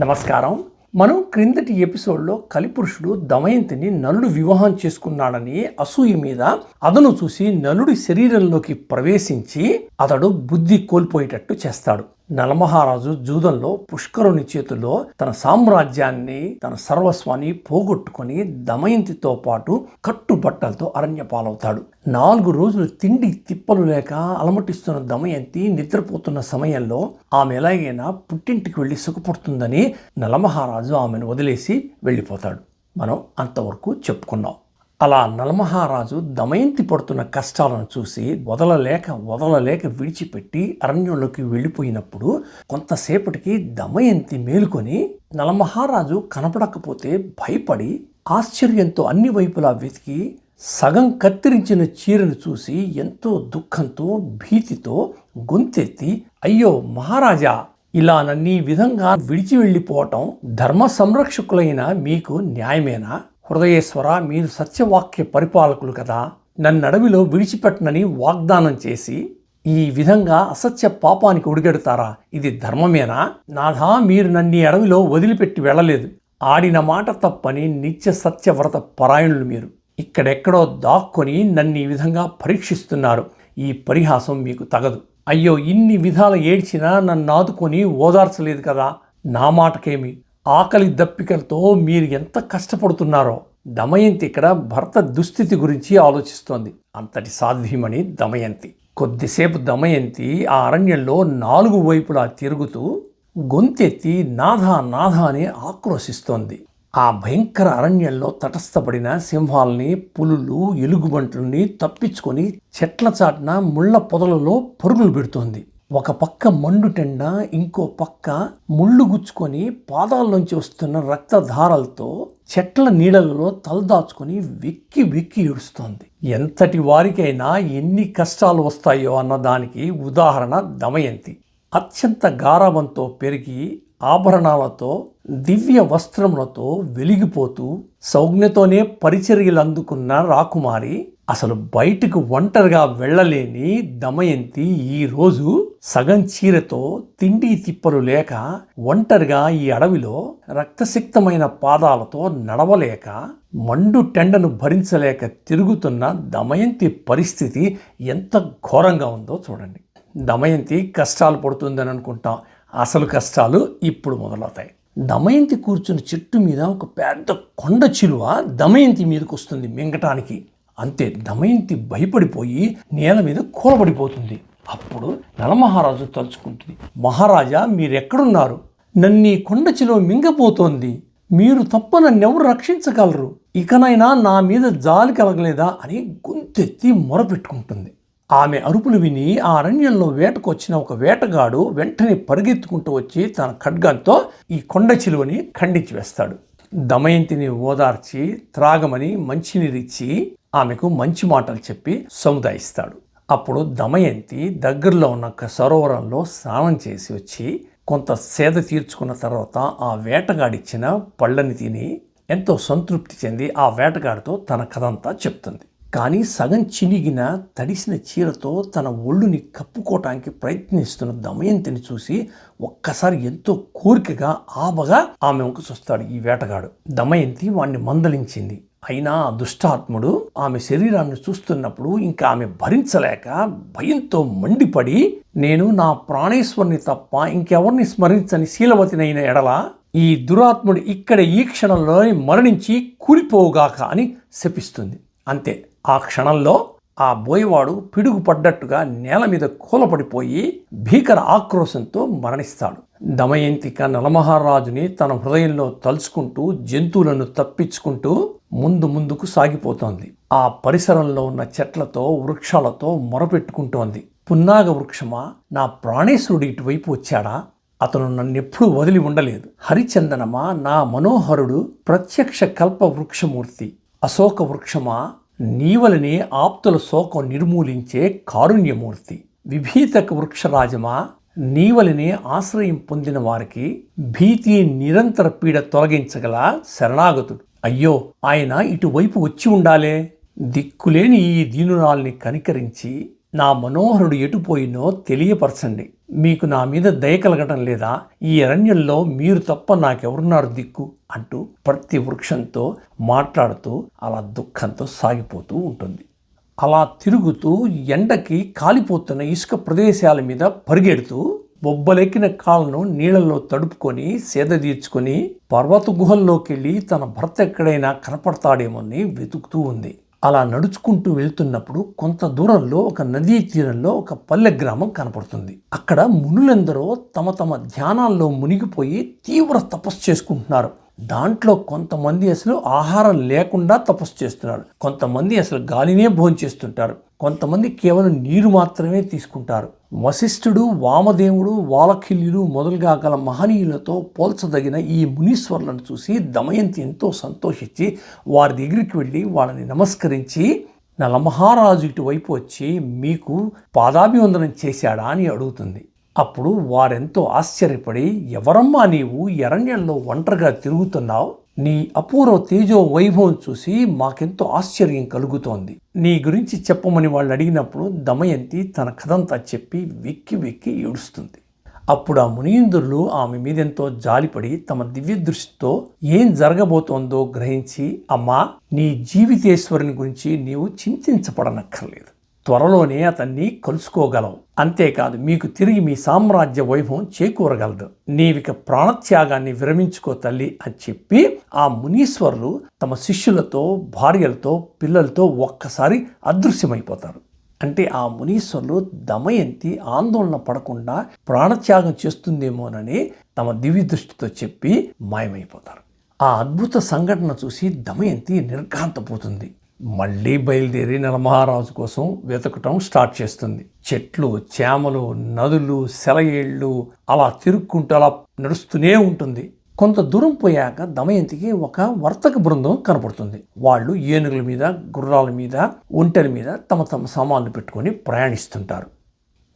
నమస్కారం. మనం క్రిందటి ఎపిసోడ్లో కలిపురుషుడు దమయంతిని నలుడు వివాహం చేసుకున్నాడని అసూయ మీద అతను చూసి నలుడి శరీరంలోకి ప్రవేశించి అతడు బుద్ధి కోల్పోయేటట్టు చేస్తాడు. నలమహారాజు జూదంలో పుష్కరుని చేతిలో తన సామ్రాజ్యాన్ని తన సర్వస్వాన్ని పోగొట్టుకొని దమయంతితో పాటు కట్టుబట్టలతో అరణ్య పాలవుతాడు నాలుగు రోజులు తిండి తిప్పలు లేక అలమటిస్తున్న దమయంతి నిద్రపోతున్న సమయంలో ఆమె ఎలాగైనా పుట్టింటికి వెళ్ళి సుఖపడుతుందని నలమహారాజు ఆమెను వదిలేసి వెళ్ళిపోతాడు. మనం అంతవరకు చెప్పుకున్నాం. అలా నలమహారాజు దమయంతి పడుతున్న కష్టాలను చూసి వదలలేక వదలలేక విడిచిపెట్టి అరణ్యంలోకి వెళ్ళిపోయినప్పుడు కొంతసేపటికి దమయంతి మేలుకొని నలమహారాజు కనపడకపోతే భయపడి ఆశ్చర్యంతో అన్ని వైపులా వెతికి సగం కత్తిరించిన చీరను చూసి ఎంతో దుఃఖంతో భీతితో గొంతెత్తి అయ్యో మహారాజా ఇలా నన్ను ఈ విధంగా విడిచి వెళ్ళిపోవటం ధర్మ సంరక్షకులైన మీకు న్యాయమేనా? హృదయేశ్వర మీరు సత్యవాక్య పరిపాలకులు కదా. నన్ను అడవిలో విడిచిపెట్టనని వాగ్దానం చేసి ఈ విధంగా అసత్య పాపానికి ఉడిగెడతారా ఇది ధర్మమేనా? నాథా మీరు నన్ను అడవిలో వదిలిపెట్టి వెళ్ళలేదు. ఆడిన మాట తప్పని నిత్య సత్యవ్రత పరాయణులు మీరు. ఇక్కడెక్కడో దాక్కొని నన్ను ఈ విధంగా పరీక్షిస్తున్నారు. ఈ పరిహాసం మీకు తగదు. అయ్యో ఇన్ని విధాలు ఏడ్చినా నన్ను ఆదుకొని ఓదార్చలేదు కదా. నా మాటకేమి? ఆకలి దప్పికలతో మీరు ఎంత కష్టపడుతున్నారో దమయంతి ఇక్కడ భర్త దుస్థితి గురించి ఆలోచిస్తోంది. అంతటి సాధ్యమని దమయంతి. కొద్దిసేపు దమయంతి ఆ అరణ్యంలో నాలుగు వైపులా తిరుగుతూ గొంతెత్తి నాథా నాథ అని ఆక్రోశిస్తోంది. ఆ భయంకర అరణ్యంలో తటస్థపడిన సింహాల్ని పులులు ఎలుగుబంట్లని తప్పించుకొని చెట్ల చాటున ముళ్ళ పొదలలో పరుగులు పెడుతోంది. ఒక పక్క మండుటెండ ఇంకో పక్క ముళ్ళు గుచ్చుకొని పాదాల్లోంచి వస్తున్న రక్తధారలతో చెట్ల నీడలలో తలదాచుకొని వెక్కి వెక్కి ఏడుస్తోంది. ఎంతటి వారికైనా ఎన్ని కష్టాలు వస్తాయో అన్న దానికి ఉదాహరణ దమయంతి. అత్యంత గారాబంతో పెరిగి ఆభరణాలతో దివ్య వస్త్రములతో వెలిగిపోతూ సౌజ్ఞతోనే పరిచర్యలు అందుకున్న రాకుమారి అసలు బయటకు ఒంటరిగా వెళ్ళలేని దమయంతి ఈరోజు సగం చీరతో తిండి తిప్పలు లేక ఒంటరిగా ఈ అడవిలో రక్తసిక్తమైన పాదాలతో నడవలేక మండు టెండను భరించలేక తిరుగుతున్న దమయంతి పరిస్థితి ఎంత ఘోరంగా ఉందో చూడండి. దమయంతి కష్టాలు పడుతుందని అనుకుంటాం. అసలు కష్టాలు ఇప్పుడు మొదలవుతాయి. దమయంతి కూర్చున్న చెట్టు మీద ఒక పెద్ద కొండ చిలువ దమయంతి మీదకి వస్తుంది మింగటానికి. అంతే దమయంతి భయపడిపోయి నేల మీద కూలబడిపోతుంది. అప్పుడు నలమహారాజు తలుచుకుంటుంది మహారాజా మీరెక్కడున్నారు? నన్ను ఈ కొండ చిలువ మింగపోతోంది. మీరు తప్ప నన్నెవరు రక్షించగలరు? ఇకనైనా నా మీద జాలి కలగలేదా? అని గొంతెత్తి మొరపెట్టుకుంటుంది ఆమె అరుపులు విని ఆ అరణ్యంలో వేటకొచ్చిన ఒక వేటగాడు వెంటనే పరిగెత్తుకుంటూ వచ్చి తన ఖడ్గంతో ఈ కొండ చిలువని ఖండించి వేస్తాడు. దమయంతిని ఓదార్చి త్రాగమని మంచినీరిచ్చి ఆమెకు మంచి మాటలు చెప్పి సముదాయిస్తాడు. అప్పుడు దమయంతి దగ్గరలో ఉన్న సరోవరంలో స్నానం చేసి వచ్చి కొంత సేద తీర్చుకున్న తర్వాత ఆ వేటగాడిచ్చిన పళ్ళని తిని ఎంతో సంతృప్తి చెంది ఆ వేటగాడితో తన కథంతా చెప్తుంది. కానీ సగం చినిగిన తడిసిన చీరతో తన ఒళ్ళుని కప్పుకోవటానికి ప్రయత్నిస్తున్న దమయంతిని చూసి ఒక్కసారి ఎంతో కోరికగా ఆబగా ఆమె వంక చూస్తాడు ఈ వేటగాడు. దమయంతి వాణ్ణి మందలించింది. అయినా దుష్టాత్ముడు ఆమె శరీరాన్ని చూస్తున్నప్పుడు ఇంకా ఆమె భరించలేక భయంతో మండిపడి నేను నా ప్రాణేశ్వరుని తప్ప ఇంకెవరిని స్మరించని శీలవతినైన ఎడల ఈ దురాత్ముడు ఇక్కడ ఈ క్షణంలో మరణించి కూలిపోగాక అని శపిస్తుంది. అంతే. ఆ క్షణంలో ఆ బోయవాడు పిడుగుపడ్డట్టుగా నేల మీద కూలపడిపోయి భీకర ఆక్రోశంతో మరణిస్తాడు. దమయంతిక నలమహారాజుని తన హృదయంలో తలుచుకుంటూ జంతువులను తప్పించుకుంటూ ముందు ముందుకు సాగిపోతోంది. ఆ పరిసరంలో ఉన్న చెట్లతో వృక్షాలతో మొరపెట్టుకుంటోంది. పున్నాగ వృక్షమా? నా ప్రాణేశ్వరుడు ఇటువైపు వచ్చాడా? అతను నన్నెప్పుడు వదిలి ఉండలేదు. హరిచందనమా? నా మనోహరుడు ప్రత్యక్ష కల్ప వృక్షమూర్తి అశోక వృక్షమా? నీవలని ఆప్తుల శోకం నిర్మూలించే కారుణ్యమూర్తి. విభీతక వృక్షరాజమా నీవలిని ఆశ్రయం పొందిన వారికి భీతి నిరంతర పీడ తొలగించగల శరణాగతుడు. అయ్యో ఆయన ఇటువైపు వచ్చి ఉండాలే. దిక్కులేని ఈ దీనురాల్ని కనికరించి నా మనోహరుడు ఎటుపోయినో తెలియపరచండి. మీకు నా మీద దయ కలగటం లేదా? ఈ అరణ్యంలో మీరు తప్ప నాకెవరున్నారు దిక్కు? అంటూ ప్రతి వృక్షంతో మాట్లాడుతూ అలా దుఃఖంతో సాగిపోతూ ఉంటుంది. అలా తిరుగుతూ ఎండకి కాలిపోతున్న ఇసుక ప్రదేశాల మీద పరిగెడుతూ బొబ్బలెక్కిన కాళ్ళను నీళ్ళలో తడుపుకొని సేద తీర్చుకొని పర్వత గుహల్లోకి వెళ్ళి తన భర్త ఎక్కడైనా కనపడతాడేమోని వెతుకుతూ ఉంది. అలా నడుచుకుంటూ వెళ్తున్నప్పుడు కొంత దూరంలో ఒక నదీ తీరంలో ఒక పల్లె గ్రామం కనపడుతుంది. అక్కడ మునులెందరో తమ తమ ధ్యానాల్లో మునిగిపోయి తీవ్ర తపస్సు చేసుకుంటున్నారు. దాంట్లో కొంతమంది అసలు ఆహారం లేకుండా తపస్సు చేస్తున్నారు. కొంతమంది అసలు గాలినే భోంచేస్తుంటారు కొంతమంది కేవలం నీరు మాత్రమే తీసుకుంటారు. వశిష్ఠుడు వామదేవుడు వాలఖిల్యులు మొదలుగా గల మహనీయులతో పోల్చదగిన ఈ మునీశ్వరులను చూసి దమయంతి ఎంతో సంతోషించి వారి దగ్గరికి వెళ్ళి వాళ్ళని నమస్కరించి నలమహారాజు ఇటువైపు వచ్చి మీకు పాదాభివందనం చేశాడా? అని అడుగుతుంది. అప్పుడు వారెంతో ఆశ్చర్యపడి ఎవరమ్మా నీవు? ఎరణ్యంలో ఒంటరిగా తిరుగుతున్నావు? నీ అపూర్వ తేజో వైభవం చూసి మాకెంతో ఆశ్చర్యం కలుగుతోంది. నీ గురించి చెప్పమని వాళ్ళు అడిగినప్పుడు దమయంతి తన కథంతా చెప్పి వెక్కి వెక్కి ఏడుస్తుంది. అప్పుడు ఆ మునీంద్రులు ఆమె మీదెంతో జాలిపడి తమ దివ్య దృష్టితో ఏం జరగబోతోందో గ్రహించి అమ్మా నీ జీవితేశ్వరుని గురించి నీవు చింతించపడనక్కర్లేదు త్వరలోనే అతన్ని కలుసుకోగలవు అంతేకాదు మీకు తిరిగి మీ సామ్రాజ్య వైభవం చేకూరగలదు. నీవిక ప్రాణత్యాగాన్ని విరమించుకో తల్లి అని చెప్పి ఆ మునీశ్వరులు తమ శిష్యులతో భార్యలతో పిల్లలతో ఒక్కసారి అదృశ్యమైపోతారు. అంటే ఆ మునీశ్వరులు దమయంతి ఆందోళన పడకుండా ప్రాణత్యాగం చేస్తుందేమోనని తమ దివ్య దృష్టితో చెప్పి మాయమైపోతారు. ఆ అద్భుత సంఘటన చూసి దమయంతి నిర్ఘాంతపోతుంది. మళ్ళీ బయలుదేరి నలమహారాజు కోసం వెతకటం స్టార్ట్ చేస్తుంది. చెట్లు చేమలు నదులు సెలయేళ్ళు అలా తిరుక్కుంటూ అలా నడుస్తూనే ఉంటుంది. కొంత దూరం పోయాక దమయంతికి ఒక వర్తక బృందం కనపడుతుంది. వాళ్ళు ఏనుగుల మీద గుర్రాల మీద ఒంటెల మీద తమ తమ సామాన్లు పెట్టుకొని ప్రయాణిస్తుంటారు.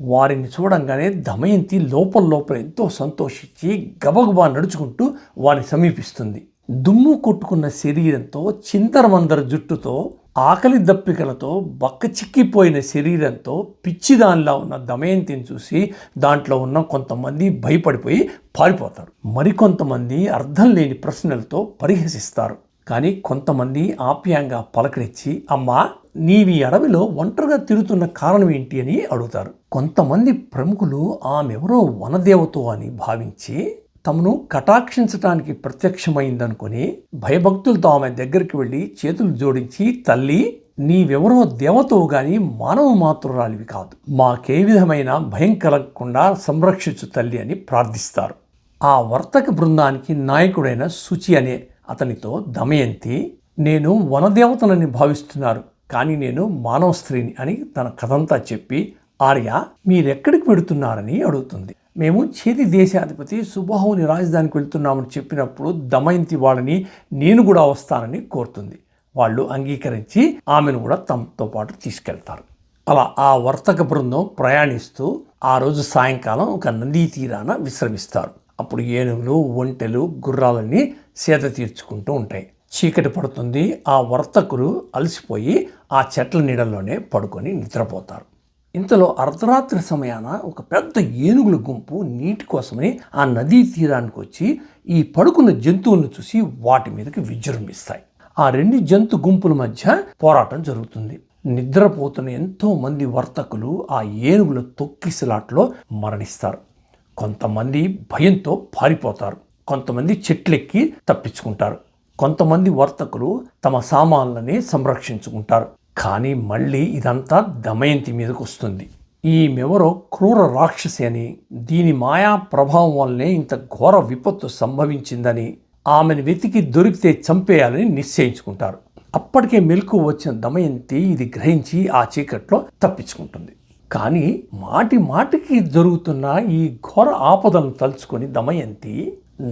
వారిని చూడంగానే దమయంతి లోపల లోపల ఎంతో సంతోషించి గబగబా నడుచుకుంటూ వారిని సమీపిస్తుంది. దుమ్ము కొట్టుకున్న శరీరంతో చింతరమందర జుట్టుతో ఆకలి దప్పికలతో బక్క చిక్కిపోయిన శరీరంతో పిచ్చిదానిలా ఉన్న దమయంతిని చూసి దాంట్లో ఉన్న కొంతమంది భయపడిపోయి పారిపోతారు. మరికొంతమంది అర్థం లేని ప్రశ్నలతో పరిహసిస్తారు. కానీ కొంతమంది ఆప్యాయంగా పలకరించి అమ్మా నీవి అడవిలో ఒంటరిగా తిరుగుతున్న కారణం ఏంటి? అని అడుగుతారు. కొంతమంది ప్రముఖులు ఆమెవరో వనదేవతో అని భావించి తమను కటాక్షించటానికి ప్రత్యక్షమైందనుకుని భయభక్తులతో ఆమె దగ్గరికి వెళ్ళి చేతులు జోడించి తల్లి నీవెవరో దేవతవు గాని మానవ మాతృరాలివి కాదు. మాకే విధమైన భయం కలగకుండా సంరక్షించు తల్లి అని ప్రార్థిస్తారు. ఆ వర్తక బృందానికి నాయకుడైన శుచి అనే అతనితో దమయంతి నేను వనదేవతనని భావిస్తున్నారు కానీ నేను మానవ స్త్రీని అని తన కథంతా చెప్పి ఆర్య మీరెక్కడికి పెడుతున్నారని అడుగుతుంది. మేము చేతి దేశాధిపతి సుబాహుని రాజధానికి వెళ్తున్నామని చెప్పినప్పుడు దమయంతి వాళ్ళని నేను కూడా వస్తానని కోరుతుంది. వాళ్ళు అంగీకరించి ఆమెను కూడా తమతో పాటు తీసుకెళ్తారు. అలా ఆ వర్తక బృందం ప్రయాణిస్తూ ఆ రోజు సాయంకాలం ఒక నదీ తీరాన విశ్రమిస్తారు. అప్పుడు ఏనుగులు ఒంటెలు గుర్రాలన్నీ సేద తీర్చుకుంటూ ఉంటాయి. చీకటి పడుతుంది. ఆ వర్తకులు అలసిపోయి ఆ చెట్ల నీడల్లోనే పడుకొని నిద్రపోతారు. ఇంతలో అర్ధరాత్రి సమయాన ఒక పెద్ద ఏనుగుల గుంపు నీటి కోసమని ఆ నదీ తీరానికి వచ్చి ఈ పడుకున్న జంతువులను చూసి వాటి మీదకి విజృంభిస్తాయి. ఆ రెండు జంతు గుంపుల మధ్య పోరాటం జరుగుతుంది. నిద్రపోతున్న ఎంతో మంది వర్తకులు ఆ ఏనుగుల తొక్కిసలాట్లో మరణిస్తారు. కొంతమంది భయంతో పారిపోతారు. కొంతమంది చెట్లెక్కి తప్పించుకుంటారు. కొంతమంది వర్తకులు తమ సామాన్లని సంరక్షించుకుంటారు. కానీ మళ్ళీ ఇదంతా దమయంతి మీదకు వస్తుంది ఈమెవరో క్రూర రాక్షసి అని దీని మాయా ప్రభావం వల్లనే ఇంత ఘోర విపత్తు సంభవించిందని ఆమెను వెతికి దొరికితే చంపేయాలని నిశ్చయించుకుంటారు. అప్పటికే మెలకు వచ్చిన దమయంతి ఇది గ్రహించి ఆ చీకట్లో తప్పించుకుంటుంది. కానీ మాటి మాటికి జరుగుతున్న ఈ ఘోర ఆపదలను తలుచుకొని దమయంతి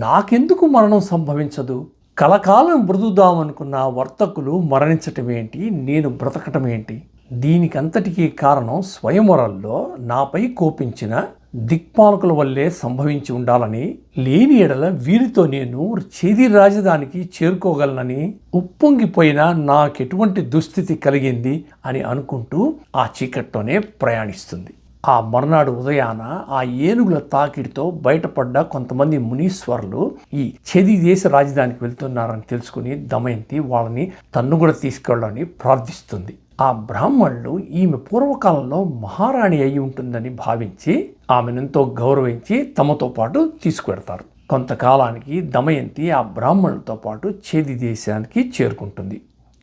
నాకెందుకు మరణం సంభవించదు? కలకాలం బ్రతుకుదామనుకున్న వర్తకులు మరణించటం ఏంటి? నేను బ్రతకటం ఏంటి? దీనికంతటికీ కారణం స్వయంవరంలో నాపై కోపించిన దిక్పాలకుల వల్లే సంభవించి ఉండాలని లేని ఎడల వీరితో నేను చేది రాజధానికి చేరుకోగలనని ఉప్పొంగిపోయిన నాకెటువంటి దుస్థితి కలిగింది అని అనుకుంటూ ఆ చీకట్లోనే ప్రయాణిస్తుంది. ఆ మర్నాడు ఉదయాన ఆ ఏనుగుల తాకిడితో బయటపడ్డ కొంతమంది మునీశ్వరులు ఈ చెది దేశ రాజధానికి వెళ్తున్నారని తెలుసుకుని దమయంతి వాళ్ళని తన్ను కూడా తీసుకెళ్ళని ప్రార్థిస్తుంది. ఆ బ్రాహ్మణులు ఈమె పూర్వకాలంలో మహారాణి అయి ఉంటుందని భావించి ఆమెనెంతో గౌరవించి తమతో పాటు తీసుకువెడతారు. కొంతకాలానికి దమయంతి ఆ బ్రాహ్మణులతో పాటు చేది దేశానికి చేరుకుంటుంది.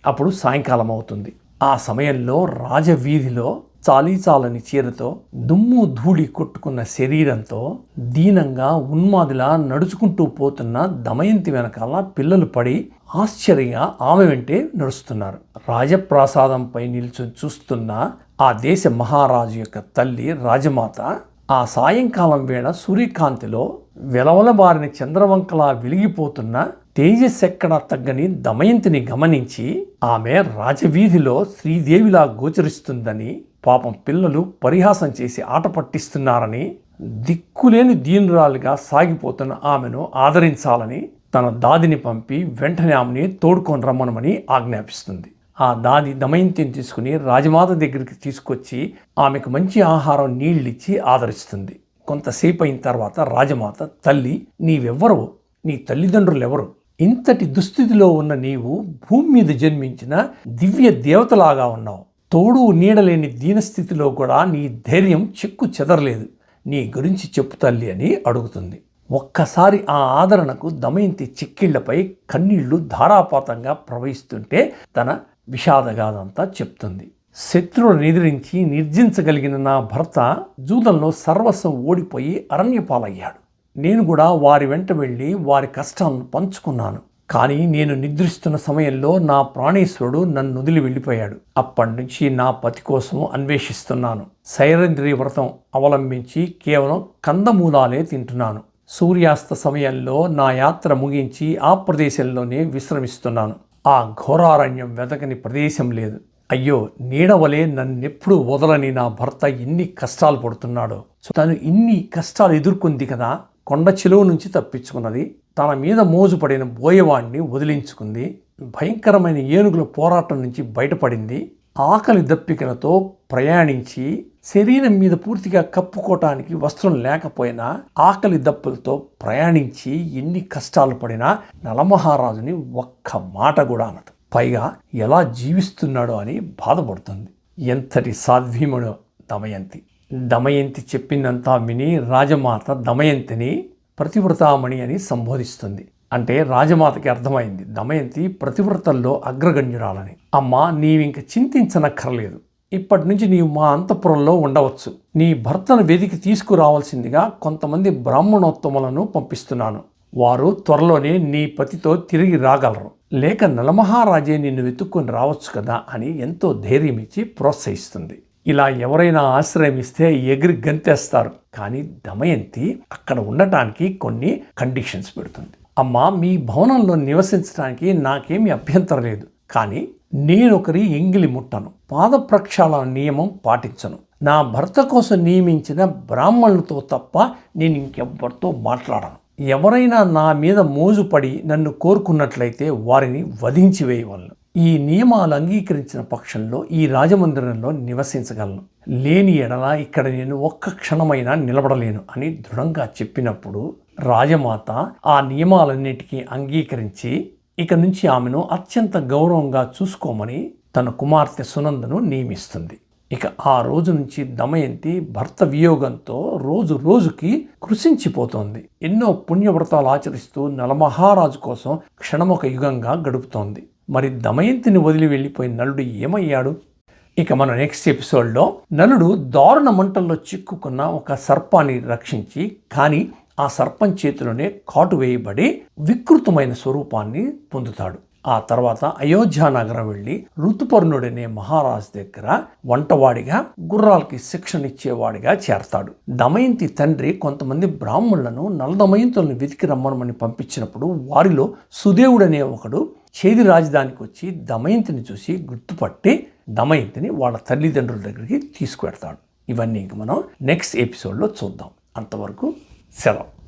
అప్పుడు సాయంకాలం అవుతుంది. ఆ సమయంలో రాజవీధిలో చాలీచాలని చీరతో దుమ్ము ధూళి కొట్టుకున్న శరీరంతో దీనంగా ఉన్మాదిలా నడుచుకుంటూ పోతున్న దమయంతి వెనకాల పిల్లలు పడి ఆశ్చర్యంగా ఆమె వెంటే నడుస్తున్నారు. రాజప్రాసాదంపై నిల్చొని చూస్తున్న ఆ దేశ మహారాజు యొక్క తల్లి రాజమాత ఆ సాయంకాలం వేళ సూర్యకాంతిలో వెలవలబారిన చంద్రవంకలా వెలిగిపోతున్న తేజస్సెక్కడ తగ్గని దమయంతిని గమనించి ఆమె రాజవీధిలో శ్రీదేవిలా గోచరిస్తుందని పాపం పిల్లలు పరిహాసం చేసి ఆట పట్టిస్తున్నారని దిక్కులేని దీనురాలుగా సాగిపోతున్న ఆమెను ఆదరించాలని తన దాదిని పంపి వెంటనే ఆమెని తోడుకొని రమ్మనమని ఆజ్ఞాపిస్తుంది. ఆ దాది దమయంతిని తీసుకుని రాజమాత దగ్గరికి తీసుకొచ్చి ఆమెకు మంచి ఆహారం నీళ్ళిచ్చి ఆదరిస్తుంది. కొంతసేపు అయిన తర్వాత రాజమాత తల్లి నీవెవ్వరు నీ తల్లిదండ్రులు ఎవరు ఇంతటి దుస్థితిలో ఉన్న నీవు భూమి మీద జన్మించిన దివ్య దేవతలాగా ఉన్నావు. తోడు నీడలేని దీనస్థితిలో కూడా నీ ధైర్యం చెక్కు చెదరలేదు. నీ గురించి చెప్పు తల్లి అని అడుగుతుంది. ఒక్కసారి ఆ ఆదరణకు దమయంతి చిక్కిళ్ళపై కన్నీళ్ళు ధారాపాతంగా ప్రవహిస్తుంటే తన విషాదగాథంతా చెప్తుంది. శత్రువులను ఎదిరించి నిర్జించగలిగిన నా భర్త జూదంలో సర్వస్వం ఓడిపోయి అరణ్యపాలయ్యాడు. నేను కూడా వారి వెంట వెళ్ళి వారి కష్టాలను పంచుకున్నాను. కానీ నేను నిద్రిస్తున్న సమయంలో నా ప్రాణేశ్వరుడు నన్ను వదిలి వెళ్ళిపోయాడు. అప్పటి నుంచి నా పతి కోసం అన్వేషిస్తున్నాను. సైరంద్రియ వ్రతం అవలంబించి కేవలం కందమూలాలే తింటున్నాను. సూర్యాస్త సమయంలో నా యాత్ర ముగించి ఆ ప్రదేశంలోనే విశ్రమిస్తున్నాను. ఆ ఘోరారణ్యం వెతకని ప్రదేశం లేదు. అయ్యో నీడవలే నన్నెప్పుడు వదలని నా భర్త ఎన్ని కష్టాలు పడుతున్నాడో. తను ఇన్ని కష్టాలు ఎదుర్కొంది కదా. కొండ చిలువ నుంచి తప్పించుకున్నది. తన మీద మోజుపడిన బోయవాణ్ణి వదిలించుకుంది. భయంకరమైన ఏనుగుల పోరాటం నుంచి బయటపడింది. ఆకలి దప్పికలతో ప్రయాణించి శరీరం మీద పూర్తిగా కప్పుకోవటానికి వస్త్రం లేకపోయినా ఆకలి దప్పులతో ప్రయాణించి ఎన్ని కష్టాలు పడినా నలమహారాజుని ఒక్క మాట కూడా అనదు. పైగా ఎలా జీవిస్తున్నాడో అని బాధపడుతుంది. ఎంతటి సాధ్వీముడు దమయంతి. దమయంతి చెప్పిందంతా విని రాజమాత దమయంతిని ప్రతివ్రతామణి అని సంబోధిస్తుంది. అంటే రాజమాతకి అర్థమైంది దమయంతి ప్రతివ్రతల్లో అగ్రగణ్యురాలని. అమ్మ నీవింక చింతించనక్కర్లేదు. ఇప్పటి నుంచి నీవు మా అంతఃపురంలో ఉండవచ్చు. నీ భర్తను వెదికి తీసుకురావాల్సిందిగా కొంతమంది బ్రాహ్మణోత్తములను పంపిస్తున్నాను. వారు త్వరలోనే నీ పతితో తిరిగి రాగలరు. లేక నలమహారాజే నిన్ను వెతుక్కొని రావచ్చు కదా అని ఎంతో ధైర్యం ఇచ్చి ప్రోత్సహిస్తుంది. ఇలా ఎవరైనా ఆశ్రయమిస్తే ఎగిరి గంతేస్తారు. కానీ దమయంతి అక్కడ ఉండటానికి కొన్ని కండిషన్స్ పెడుతుంది. అమ్మా మీ భవనంలో నివసించడానికి నాకేమీ అభ్యంతరం లేదు. కానీ నేనొకరి ఎంగిలి ముట్టను. పాద ప్రక్షాళన నియమం పాటించను. నా భర్త కోసం నియమించిన బ్రాహ్మణులతో తప్ప నేను ఇంకెవ్వరితో మాట్లాడను. ఎవరైనా నా మీద మోజుపడి నన్ను కోరుకున్నట్లయితే వారిని వధించి వేయవలను. ఈ నియమాలు అంగీకరించిన పక్షంలో ఈ రాజమందిరంలో నివసించగలను. లేని ఎడల ఇక్కడ నేను ఒక్క క్షణమైనా నిలబడలేను అని దృఢంగా చెప్పినప్పుడు రాజమాత ఆ నియమాలన్నిటికీ అంగీకరించి ఇక నుంచి ఆమెను అత్యంత గౌరవంగా చూసుకోమని తన కుమార్తె సునందను నియమిస్తుంది. ఇక ఆ రోజు నుంచి దమయంతి భర్త వియోగంతో రోజు రోజుకి కృషించిపోతోంది ఎన్నో పుణ్యవ్రతాలు ఆచరిస్తూ నలమహారాజు కోసం క్షణమొక యుగంగా గడుపుతోంది. మరి దమయంతిని వదిలి వెళ్ళిపోయిన నలుడు ఏమయ్యాడు? ఇక మన నెక్స్ట్ ఎపిసోడ్లో నలుడు దారుణ మంటల్లో చిక్కుకున్న ఒక సర్పాన్ని రక్షించి కానీ ఆ సర్పం చేతిలోనే కాటు వేయబడి వికృతమైన స్వరూపాన్ని పొందుతాడు. ఆ తర్వాత అయోధ్య నగరం వెళ్ళి ఋతుపర్ణుడనే మహారాజు దగ్గర వంటవాడిగా గుర్రాలకి శిక్షణ ఇచ్చేవాడిగా చేరతాడు. దమయంతి తండ్రి కొంతమంది బ్రాహ్మణులను నలదమయంతులను వెతికి రమ్మనమని పంపించినప్పుడు వారిలో సుదేవుడనే ఒకడు చేది రాజధానికి వచ్చి దమయంతిని చూసి గుర్తుపట్టి దమయంతిని వాళ్ళ తల్లిదండ్రుల దగ్గరికి తీసుకువెడతాడు. ఇవన్నీ ఇంక మనం నెక్స్ట్ ఎపిసోడ్లో చూద్దాం. అంతవరకు సెలవు.